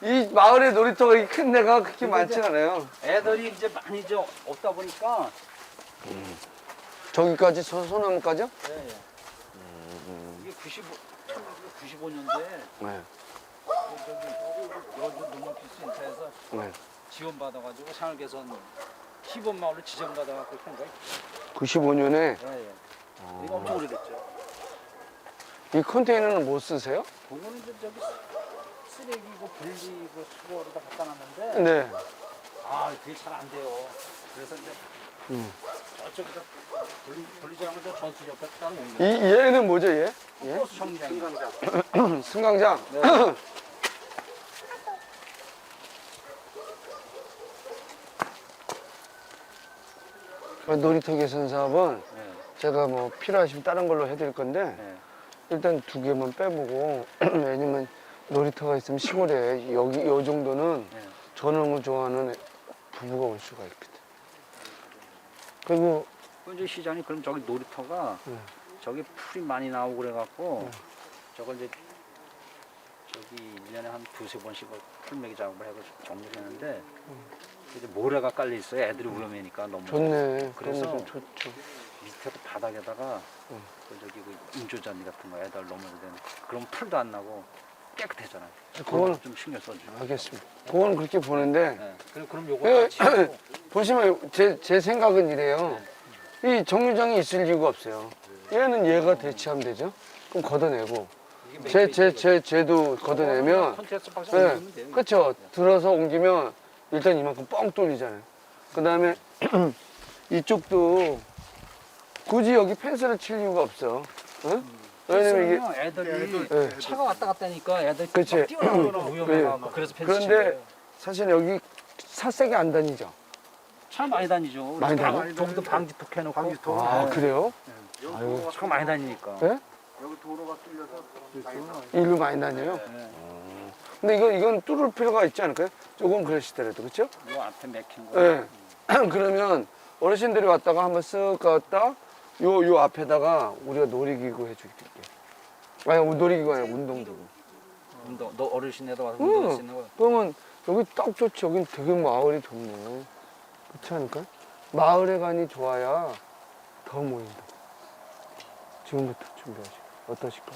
이 마을에 놀이터가 이렇게 큰 데가 그렇게 많지 않아요. 애들이 이제 많이 저 없다 보니까 저기까지 소, 소나무까지요? 예, 예. 이게 95, 1995년도에 네. 저기 여주 농업기술센터에서 네. 지원받아가지고 상을 개선 시범 마을로 지정받아갖고 한 거예요. 95년에 예, 예. 이거 엄청 오래됐죠. 이 컨테이너는 못 쓰세요? 그거는 이제 저기 쓰레기고 분리고 수거로 다 갖다 놨는데 네. 아 그게 잘 안 돼요. 그래서 이제 음. 저쪽에다 분리, 분리장을 저 전수 옆에 따로 온이 거예요. 얘는 뭐죠, 얘? 얘? 버스 정류장. 승강장. 네. 놀이터 개선 사업은 네. 제가 뭐 필요하시면 다른 걸로 해드릴 건데 네. 일단 두 개만 빼보고 왜냐면 놀이터가 있으면 시골에 여기 요 정도는 네. 전원을 좋아하는 부부가 올 수가 있거든. 그리고 그 이제 시장이 그럼 저기 놀이터가 네. 저기 풀이 많이 나오고 그래갖고 저걸 이제 저기 1년에 한 두세 번씩 뭐 풀매기 작업을 해서 정리를 했는데 이제 모래가 깔려 있어요. 애들이 위험하니까 너무 좋네. 그래서 그래서 좀 좋죠. 밑에도 바닥에다가 음. 그 저기 그 인조잔디 같은 거 애들 넘어도 되는 그럼 풀도 안 나고 깨끗해잖아요. 그거는 좀 신경 써줘. 알겠습니다. 그건 그렇게 보는데 네. 그럼 그럼 요거 예, 같이 하고 보시면 제, 제 생각은 이래요. 이 정류장이 있을 이유가 없어요. 얘는 얘가 대체하면 되죠. 그럼 걷어내고 이게 제제제 쟤도 걷어내면 콘테스트 박스 네. 올리면 돼요. 그렇죠. 들어서 옮기면 일단 이만큼 뻥 뚫리잖아요. 그 다음에 이쪽도 굳이 여기 펜스를 칠 이유가 없어. 응? 왜냐면 이게 애들이 네. 차가 왔다 갔다 하니까 애들 그치. 막 뛰어나오는 위험해가지고 그래서 펜스 치는 그런데 거예요. 사실 여기 사색이 안 다니죠. 차 많이 다니죠. 많이 방- 다녀요? 저기도 방지턱 해놓고 방지턱. 아 네. 그래요? 여기. 도로가 차가 많이 다니니까. 네? 여기 도로가 뚫려서 다닌다. 일로 많이 다녀요. 네. 근데 이건 이건 뚫을 필요가 있지 않을까요? 조금 그러시더라도 그렇죠? 요 앞에 맥힌 거. 네. 그러면 어르신들이 왔다가 한번 쓱 갔다 요 요 앞에다가 우리가 놀이기구 해줄게요. 아니 놀이기구 아니라 운동기구. 운동, 너 어르신네도 와서 응. 운동할 수 있는 거. 그러면 여기 딱 좋지. 여긴 되게 마을이 좋네. 그렇지 않을까? 마을에 가니 좋아야 더 모인다. 지금부터 준비하시고 어떠실까?